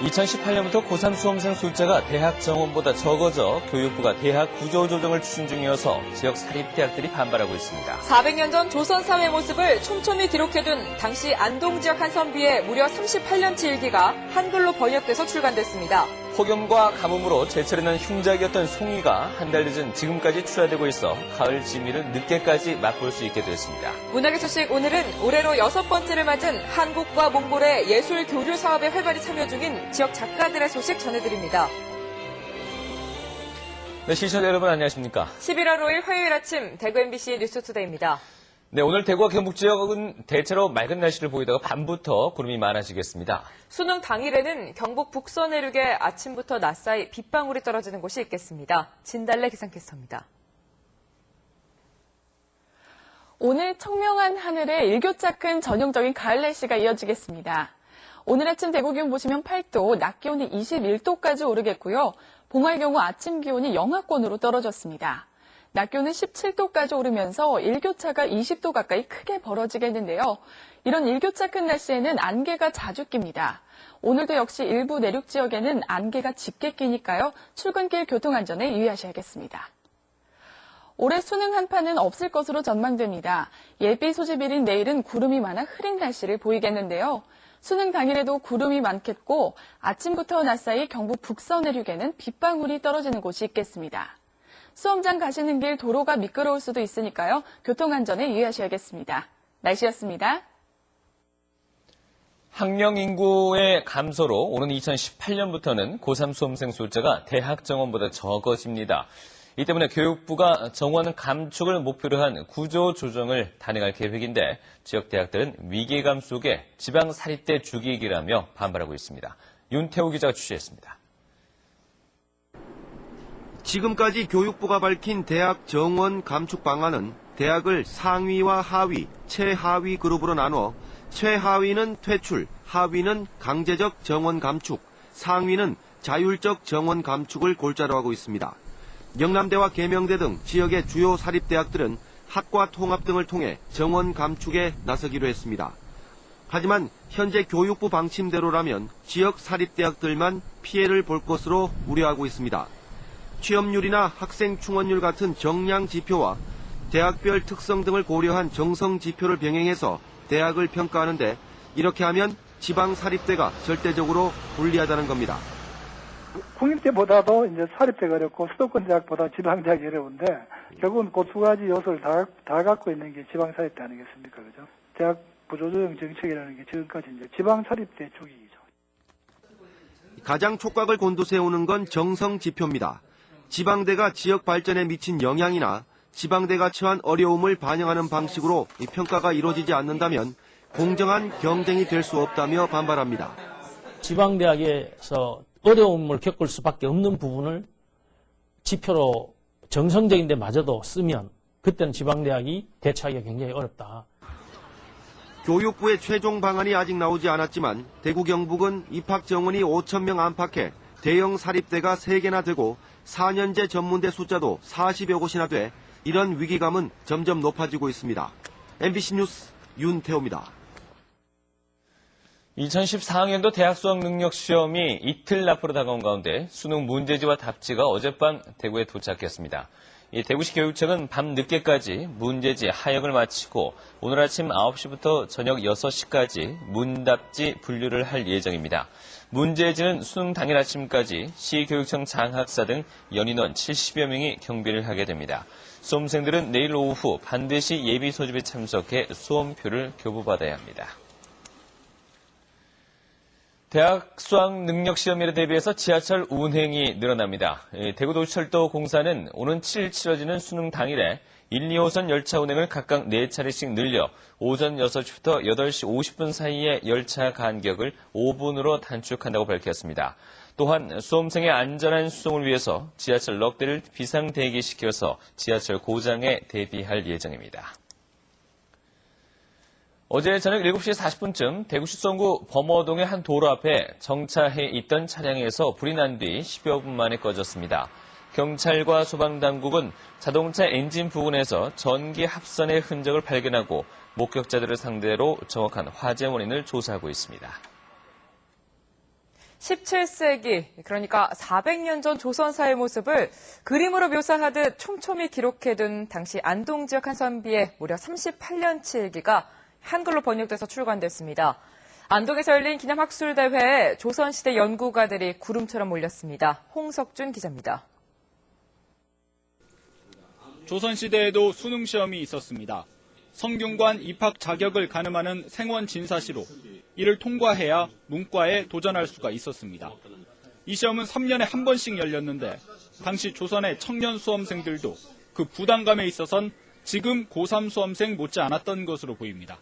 2018년부터 고3 수험생 숫자가 대학 정원보다 적어져 교육부가 대학 구조 조정을 추진 중이어서 지역 사립대학들이 반발하고 있습니다. 400년 전 조선 사회 모습을 촘촘히 기록해둔 당시 안동 지역 한 선비의 무려 38년치 일기가 한글로 번역돼서 출간됐습니다. 폭염과 가뭄으로 제철에는 흉작이었던 송이가 한 달 늦은 지금까지 출하되고 있어 가을 지미를 늦게까지 맛볼 수 있게 됐습니다. 문학의 소식 오늘은 올해로 여섯 번째를 맞은 한국과 몽골의 예술 교류 사업에 활발히 참여 중인 지역 작가들의 소식 전해드립니다. 네, 시청자 여러분 안녕하십니까? 11월 5일 화요일 아침 대구 MBC 뉴스투데이입니다. 네, 오늘 대구와 경북 지역은 대체로 맑은 날씨를 보이다가 밤부터 구름이 많아지겠습니다. 수능 당일에는 경북 북서 내륙에 아침부터 낮사이 빗방울이 떨어지는 곳이 있겠습니다. 진달래 기상캐스터입니다. 오늘 청명한 하늘에 일교차 큰 전형적인 가을 날씨가 이어지겠습니다. 오늘 아침 대구 기온 보시면 8도, 낮 기온이 21도까지 오르겠고요. 봉화의 경우 아침 기온이 영하권으로 떨어졌습니다. 낮 기온은 17도까지 오르면서 일교차가 20도 가까이 크게 벌어지겠는데요. 이런 일교차 큰 날씨에는 안개가 자주 낍니다. 오늘도 역시 일부 내륙 지역에는 안개가 짙게 끼니까요. 출근길 교통 안전에 유의하셔야겠습니다. 올해 수능 한파는 없을 것으로 전망됩니다. 예비 소집일인 내일은 구름이 많아 흐린 날씨를 보이겠는데요. 수능 당일에도 구름이 많겠고 아침부터 낮 사이 경북 북서 내륙에는 빗방울이 떨어지는 곳이 있겠습니다. 수험장 가시는 길 도로가 미끄러울 수도 있으니까요. 교통안전에 유의하셔야겠습니다. 날씨였습니다. 학령 인구의 감소로 오는 2018년부터는 고3 수험생 숫자가 대학 정원보다 적어집니다. 이 때문에 교육부가 정원 감축을 목표로 한 구조 조정을 단행할 계획인데 지역 대학들은 위기감 속에 지방 사립대 주기이기라며 반발하고 있습니다. 윤태호 기자가 취재했습니다. 지금까지 교육부가 밝힌 대학 정원 감축 방안은 대학을 상위와 하위, 최하위 그룹으로 나눠 최하위는 퇴출, 하위는 강제적 정원 감축, 상위는 자율적 정원 감축을 골자로 하고 있습니다. 영남대와 계명대 등 지역의 주요 사립대학들은 학과 통합 등을 통해 정원 감축에 나서기로 했습니다. 하지만 현재 교육부 방침대로라면 지역 사립대학들만 피해를 볼 것으로 우려하고 있습니다. 취업률이나 학생 충원율 같은 정량 지표와 대학별 특성 등을 고려한 정성 지표를 병행해서 대학을 평가하는데 이렇게 하면 지방 사립대가 절대적으로 불리하다는 겁니다. 국립대보다도 이제 사립대가 어렵고 수도권 대학보다 지방 대학이 어려운데 결국은 그 두 가지 요소를 다, 다 갖고 있는 게 지방 사립대 아니겠습니까? 그죠? 대학 부조조정 정책이라는 게 지금까지 이제 지방 사립대 쪽이죠. 가장 촉각을 곤두세우는 건 정성 지표입니다. 지방대가 지역 발전에 미친 영향이나 지방대가 처한 어려움을 반영하는 방식으로 이 평가가 이루어지지 않는다면 공정한 경쟁이 될 수 없다며 반발합니다. 지방대학에서 어려움을 겪을 수밖에 없는 부분을 지표로 정성적인 데 마저도 쓰면 그때는 지방대학이 대처하기가 굉장히 어렵다. 교육부의 최종 방안이 아직 나오지 않았지만 대구 경북은 입학 정원이 5천 명 안팎에 대형 사립대가 3개나 되고 4년제 전문대 숫자도 40여 곳이나 돼 이런 위기감은 점점 높아지고 있습니다. MBC 뉴스 윤태호입니다. 2014학년도 대학 수학 능력 시험이 이틀 앞으로 다가온 가운데 수능 문제지와 답지가 어젯밤 대구에 도착했습니다. 이 대구시 교육청은 밤 늦게까지 문제지 하역을 마치고 오늘 아침 9시부터 저녁 6시까지 문답지 분류를 할 예정입니다. 문제지는 수능 당일 아침까지 시교육청 장학사 등 연인원 70여 명이 경비를 하게 됩니다. 수험생들은 내일 오후 반드시 예비 소집에 참석해 수험표를 교부받아야 합니다. 대학 수학 능력 시험일에 대비해서 지하철 운행이 늘어납니다. 대구도시철도 공사는 오는 7일 치러지는 수능 당일에 1, 2호선 열차 운행을 각각 4차례씩 늘려 오전 6시부터 8시 50분 사이의 열차 간격을 5분으로 단축한다고 밝혔습니다. 또한 수험생의 안전한 수송을 위해서 지하철 넉 대를 비상 대기시켜서 지하철 고장에 대비할 예정입니다. 어제 저녁 7시 40분쯤 대구시 송구 범어동의 한 도로 앞에 정차해 있던 차량에서 불이 난 뒤 10여 분 만에 꺼졌습니다. 경찰과 소방당국은 자동차 엔진 부근에서 전기 합선의 흔적을 발견하고 목격자들을 상대로 정확한 화재 원인을 조사하고 있습니다. 17세기, 그러니까 400년 전 조선사의 모습을 그림으로 묘사하듯 촘촘히 기록해둔 당시 안동 지역 한선비의 무려 38년치 일기가 한글로 번역돼서 출간됐습니다. 안동에서 열린 기념학술대회에 조선시대 연구가들이 구름처럼 몰렸습니다. 홍석준 기자입니다. 조선시대에도 수능 시험이 있었습니다. 성균관 입학 자격을 가늠하는 생원 진사시로 이를 통과해야 문과에 도전할 수가 있었습니다. 이 시험은 3년에 한 번씩 열렸는데 당시 조선의 청년 수험생들도 그 부담감에 있어선 지금 고3 수험생 못지 않았던 것으로 보입니다.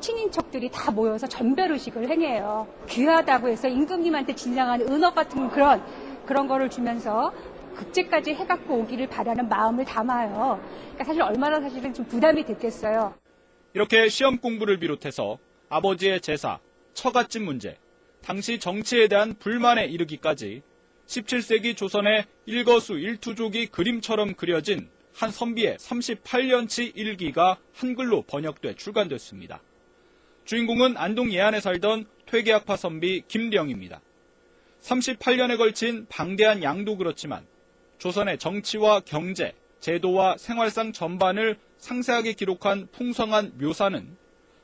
친인척들이 다 모여서 전별의식을 행해요. 귀하다고 해서 임금님한테 진상한 은업 같은 그런 그런 거를 주면서 극제까지 해갖고 오기를 바라는 마음을 담아요. 그러니까 사실 얼마나 사실은 좀 부담이 됐겠어요. 이렇게 시험 공부를 비롯해서 아버지의 제사, 처갓집 문제, 당시 정치에 대한 불만에 이르기까지 17세기 조선의 일거수 일투족이 그림처럼 그려진 한 선비의 38년치 일기가 한글로 번역돼 출간됐습니다. 주인공은 안동 예안에 살던 퇴계학파 선비 김령입니다. 38년에 걸친 방대한 양도 그렇지만 조선의 정치와 경제, 제도와 생활상 전반을 상세하게 기록한 풍성한 묘사는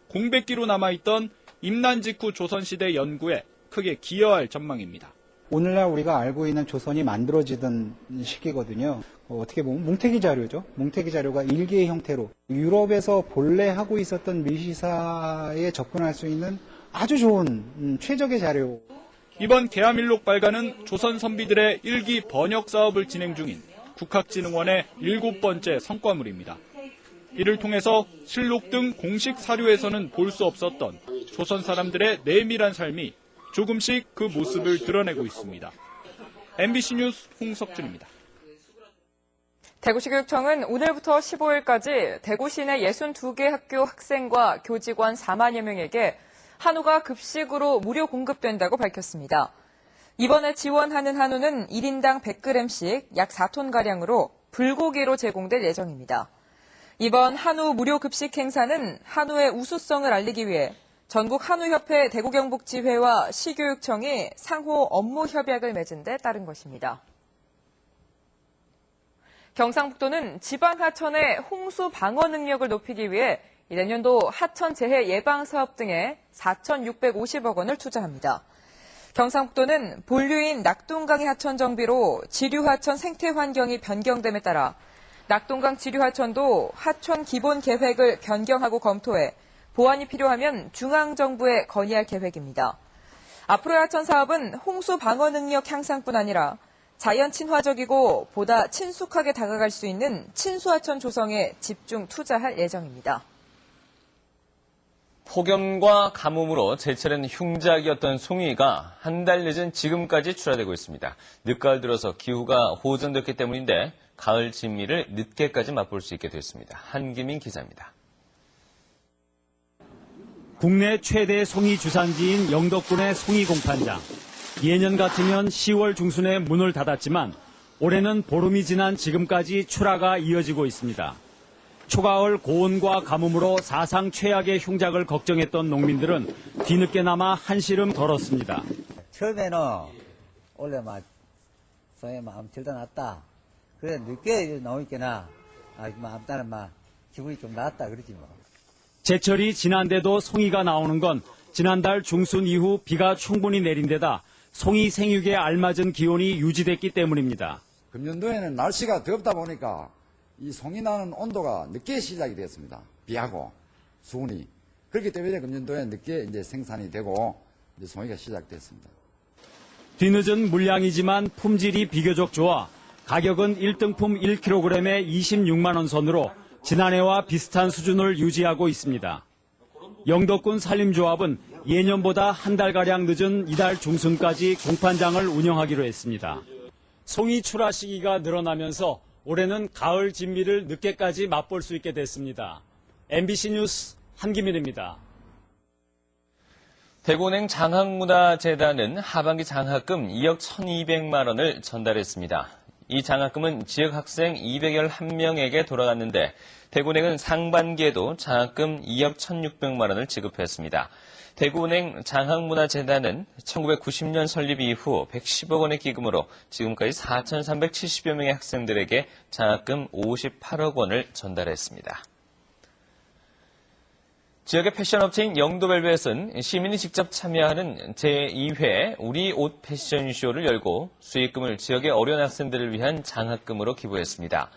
공백기로 남아있던 임난 직후 조선시대 연구에 크게 기여할 전망입니다. 오늘날 우리가 알고 있는 조선이 만들어지던 시기거든요. 어, 떻게 보면 뭉태기 자료죠. 뭉태기 자료가 일기의 형태로 유럽에서 본래 하고 있었던 밀시사에 접근할 수 있는 아주 좋은 음, 최적의 자료. 이번 개화밀록 발간은 조선 선비들의 일기 번역 사업을 진행 중인 국학진흥원의 일곱 번째 성과물입니다. 이를 통해서 실록 등 공식 사료에서는 볼 수 없었던 조선 사람들의 내밀한 삶이 조금씩 그 모습을 드러내고 있습니다. MBC 뉴스 홍석준입니다. 대구시교육청은 오늘부터 15일까지 대구 시내 62개 학교 학생과 교직원 4만여 명에게 한우가 급식으로 무료 공급된다고 밝혔습니다. 이번에 지원하는 한우는 1인당 100g씩 약 4톤가량으로 불고기로 제공될 예정입니다. 이번 한우 무료 급식 행사는 한우의 우수성을 알리기 위해 전국 한우협회 대구경북지회와 시교육청이 상호 업무 협약을 맺은 데 따른 것입니다. 경상북도는 지방 하천의 홍수 방어 능력을 높이기 위해 내년도 하천 재해 예방 사업 등에 4,650억 원을 투자합니다. 경상북도는 본류인 낙동강의 하천 정비로 지류 하천 생태 환경이 변경됨에 따라 낙동강 지류 하천도 하천 기본 계획을 변경하고 검토해 보완이 필요하면 중앙 정부에 건의할 계획입니다. 앞으로의 하천 사업은 홍수 방어 능력 향상뿐 아니라 자연 친화적이고 보다 친숙하게 다가갈 수 있는 친수하천 조성에 집중 투자할 예정입니다. 폭염과 가뭄으로 제철엔 흉작이었던 송이가 한 달 늦은 지금까지 출하되고 있습니다. 늦가을 들어서 기후가 호전됐기 때문인데 가을 진미를 늦게까지 맛볼 수 있게 됐습니다. 한기민 기자입니다. 국내 최대 송이 주산지인 영덕군의 송이 공판장. 예년 같으면 10월 중순에 문을 닫았지만 올해는 보름이 지난 지금까지 출하가 이어지고 있습니다. 초가을 고온과 가뭄으로 사상 최악의 흉작을 걱정했던 농민들은 뒤늦게나마 한시름 덜었습니다. 처음에는 원래 막 소에 마음 들다 놨다. 그래 늦게 나오니까나 아, 마음 따는 막 기분이 좀 낫다 그러지 뭐. 제철이 지난데도 송이가 나오는 건 지난달 중순 이후 비가 충분히 내린 데다 송이 생육에 알맞은 기온이 유지됐기 때문입니다. 금년도에는 날씨가 덥다 보니까 이 송이 나는 온도가 늦게 시작이 됐습니다. 비하고 수온이 그렇기 때문에 금년도에 늦게 이제 생산이 되고 이제 송이가 시작됐습니다. 뒤늦은 물량이지만 품질이 비교적 좋아 가격은 1등품 1kg에 26만 원 선으로 지난해와 비슷한 수준을 유지하고 있습니다. 영덕군 산림조합은 예년보다 한 달가량 늦은 이달 중순까지 공판장을 운영하기로 했습니다. 송이 출하 시기가 늘어나면서 올해는 가을 진미를 늦게까지 맛볼 수 있게 됐습니다. MBC 뉴스 한기민입니다. 대구은행 장학문화재단은 하반기 장학금 2억 1,200만 원을 전달했습니다. 이 장학금은 지역 학생 211명에게 돌아갔는데 대구은행은 상반기에도 장학금 2억 1,600만 원을 지급했습니다. 대구은행 장학문화재단은 1990년 설립 이후 110억 원의 기금으로 지금까지 4,370여 명의 학생들에게 장학금 58억 원을 전달했습니다. 지역의 패션 업체인 영도벨벳은 시민이 직접 참여하는 제2회 우리 옷 패션쇼를 열고 수익금을 지역의 어려운 학생들을 위한 장학금으로 기부했습니다.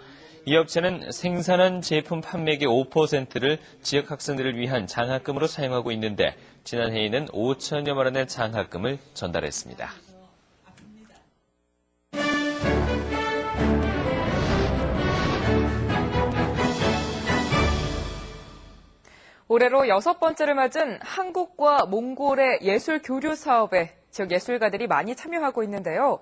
이 업체는 생산한 제품 판매액의 5%를 지역 학생들을 위한 장학금으로 사용하고 있는데 지난해에는 5천여만 원의 장학금을 전달했습니다. 올해로 여섯 번째를 맞은 한국과 몽골의 예술 교류 사업에 지역 예술가들이 많이 참여하고 있는데요.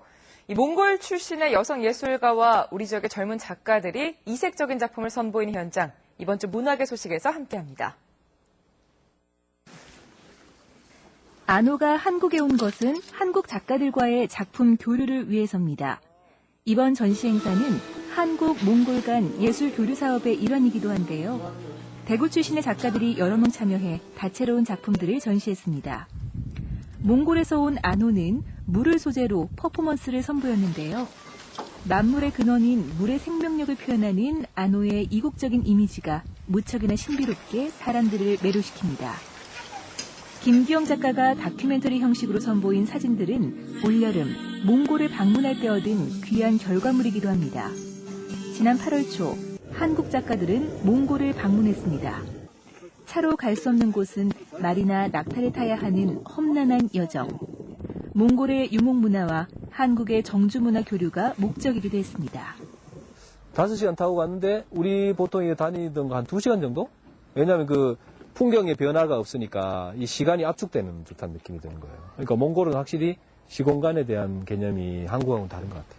이 몽골 출신의 여성 예술가와 우리 지역의 젊은 작가들이 이색적인 작품을 선보이는 현장, 이번 주 문학의 소식에서 함께합니다. 안호가 한국에 온 것은 한국 작가들과의 작품 교류를 위해서입니다. 이번 전시 행사는 한국 몽골 간 예술 교류 사업의 일환이기도 한데요. 대구 출신의 작가들이 여러 명 참여해 다채로운 작품들을 전시했습니다. 몽골에서 온 안호는 물을 소재로 퍼포먼스를 선보였는데요. 만물의 근원인 물의 생명력을 표현하는 안호의 이국적인 이미지가 무척이나 신비롭게 사람들을 매료시킵니다. 김기영 작가가 다큐멘터리 형식으로 선보인 사진들은 올여름 몽골을 방문할 때 얻은 귀한 결과물이기도 합니다. 지난 8월 초 한국 작가들은 몽골을 방문했습니다. 차로 갈 수 없는 곳은 말이나 낙타를 타야 하는 험난한 여정. 몽골의 유목 문화와 한국의 정주 문화 교류가 목적이기도 했습니다. 5시간 타고 갔는데 우리 보통 다니던 거 한 2시간 정도? 왜냐하면 그 풍경의 변화가 없으니까 이 시간이 압축되는 듯한 느낌이 드는 거예요. 그러니까 몽골은 확실히 시공간에 대한 개념이 한국하고는 다른 것 같아요.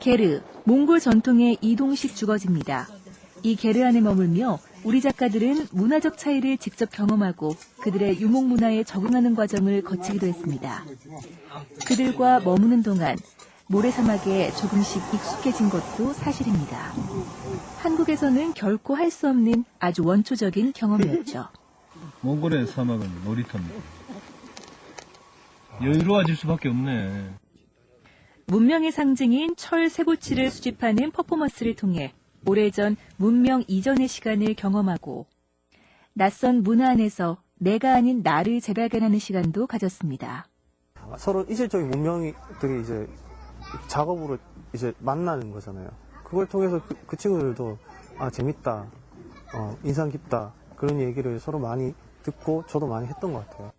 게르, 몽골 전통의 이동식 주거지입니다. 이 게르 안에 머물며 우리 작가들은 문화적 차이를 직접 경험하고 그들의 유목 문화에 적응하는 과정을 거치기도 했습니다. 그들과 머무는 동안 모래사막에 조금씩 익숙해진 것도 사실입니다. 한국에서는 결코 할 수 없는 아주 원초적인 경험이었죠. 몽골의 사막은 놀이터입니다. 여유로워질 수밖에 없네. 문명의 상징인 철 쇠고치를 수집하는 퍼포먼스를 통해 오래전 문명 이전의 시간을 경험하고 낯선 문화 안에서 내가 아닌 나를 재발견하는 시간도 가졌습니다. 서로 이질적인 문명들이 이제 작업으로 이제 만나는 거잖아요. 그걸 통해서 그, 그 친구들도 아 재밌다, 어, 인상 깊다 그런 얘기를 서로 많이 듣고 저도 많이 했던 것 같아요.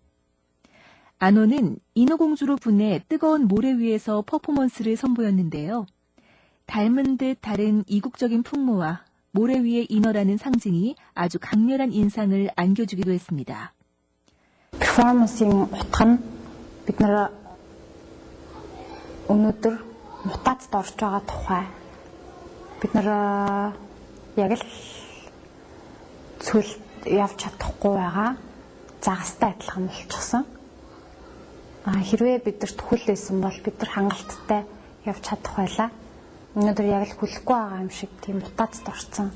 안호는 인어공주로 분해 뜨거운 모래 위에서 퍼포먼스를 선보였는데요. 닮은 듯 다른 이국적인 풍모와 모래 위의 인어라는 상징이 아주 강렬한 인상을 안겨주기도 했습니다. перформансийн утга нь бид нэр өнөөдөр мутацид орж байгаа тухай бид нэр яг л цүлд явж чадахгүй байгаа загастай адилхан болчихсон. Хэрвээ бидэрт хүл байсан бол бид нар хангалттай явж чадах байлаа. Өнөөдөр яг л хүлэхгүй байгаа юм шиг тийм мутацид орсон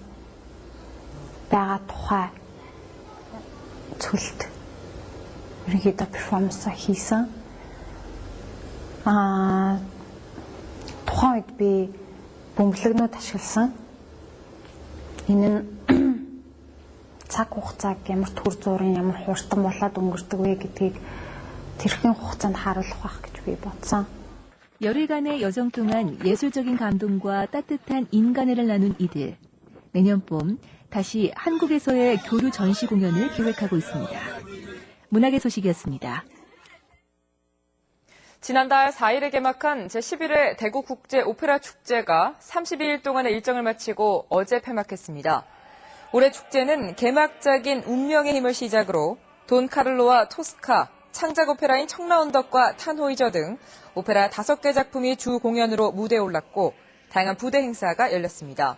байгаа тухай цүлд ерөнхийдөө перформанс хийсэн. Аа тухайн үед би бөмбөлөгнүүд ашигласан. Энэ нь цаг хугацааг ямар төр зурын ямар хууртан болоод өнгөрдөг вэ гэдгийг тэрхэн хугацаанд харуулах байх гэж би бодсон. 열흘간의 여정 동안 예술적인 감동과 따뜻한 인간애를 나눈 이들. 내년 봄 다시 한국에서의 교류 전시 공연을 계획하고 있습니다. 문학의 소식이었습니다. 지난달 4일에 개막한 제11회 대구 국제 오페라 축제가 32일 동안의 일정을 마치고 어제 폐막했습니다. 올해 축제는 개막작인 운명의 힘을 시작으로 돈 카를로와 토스카, 창작 오페라인 청라언덕과 탄호이저 등 오페라 5개 작품이 주 공연으로 무대에 올랐고 다양한 부대 행사가 열렸습니다.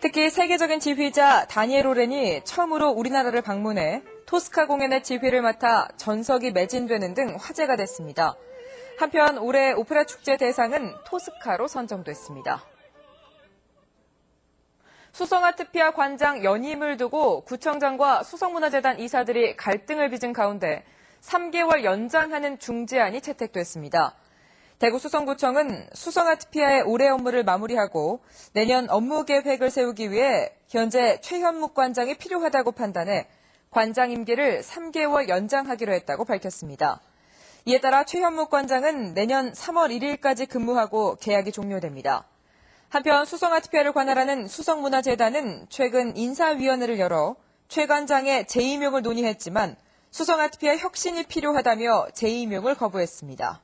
특히 세계적인 지휘자 다니엘 오렌이 처음으로 우리나라를 방문해 토스카 공연의 지휘를 맡아 전석이 매진되는 등 화제가 됐습니다. 한편 올해 오페라 축제 대상은 토스카로 선정됐습니다. 수성아트피아 관장 연임을 두고 구청장과 수성문화재단 이사들이 갈등을 빚은 가운데 3개월 연장하는 중재안이 채택됐습니다. 대구 수성구청은 수성아트피아의 올해 업무를 마무리하고 내년 업무 계획을 세우기 위해 현재 최현묵 관장이 필요하다고 판단해 관장 임기를 3개월 연장하기로 했다고 밝혔습니다. 이에 따라 최현묵 관장은 내년 3월 1일까지 근무하고 계약이 종료됩니다. 한편 수성아트피아를 관할하는 수성문화재단은 최근 인사위원회를 열어 최 관장의 재임용을 논의했지만 수성아트피아 혁신이 필요하다며 재임용을 거부했습니다.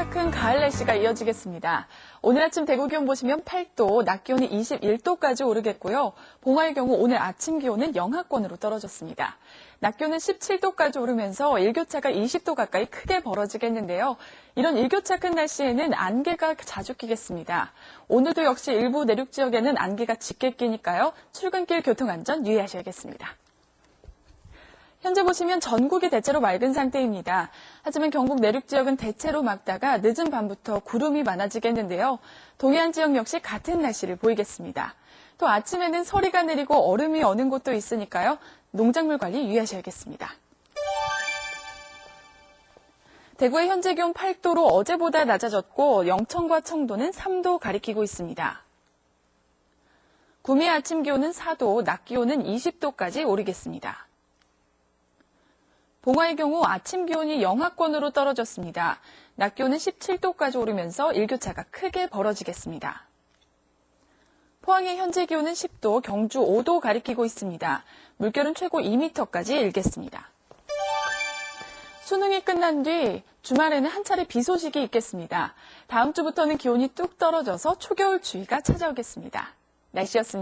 차큰 가을 날씨가 이어지겠습니다. 오늘 아침 대구 기온 보시면 8도, 낮 기온이 21도까지 오르겠고요. 봉화의 경우 오늘 아침 기온은 영하권으로 떨어졌습니다. 낮 기온은 17도까지 오르면서 일교차가 20도 가까이 크게 벌어지겠는데요. 이런 일교차 큰 날씨에는 안개가 자주 끼겠습니다. 오늘도 역시 일부 내륙 지역에는 안개가 짙게 끼니까요. 출근길 교통안전 유의하셔야겠습니다. 현재 보시면 전국이 대체로 맑은 상태입니다. 하지만 경북 내륙 지역은 대체로 맑다가 늦은 밤부터 구름이 많아지겠는데요. 동해안 지역 역시 같은 날씨를 보이겠습니다. 또 아침에는 서리가 내리고 얼음이 어는 곳도 있으니까요. 농작물 관리 유의하셔야겠습니다. 대구의 현재 기온 8도로 어제보다 낮아졌고 영천과 청도는 3도 가리키고 있습니다. 구미 아침 기온은 4도, 낮 기온은 20도까지 오르겠습니다. 봉화의 경우 아침 기온이 영하권으로 떨어졌습니다. 낮 기온은 17도까지 오르면서 일교차가 크게 벌어지겠습니다. 포항의 현재 기온은 10도, 경주 5도 가리키고 있습니다. 물결은 최고 2m까지 일겠습니다. 수능이 끝난 뒤 주말에는 한 차례 비 소식이 있겠습니다. 다음 주부터는 기온이 뚝 떨어져서 초겨울 추위가 찾아오겠습니다. 날씨였습니다.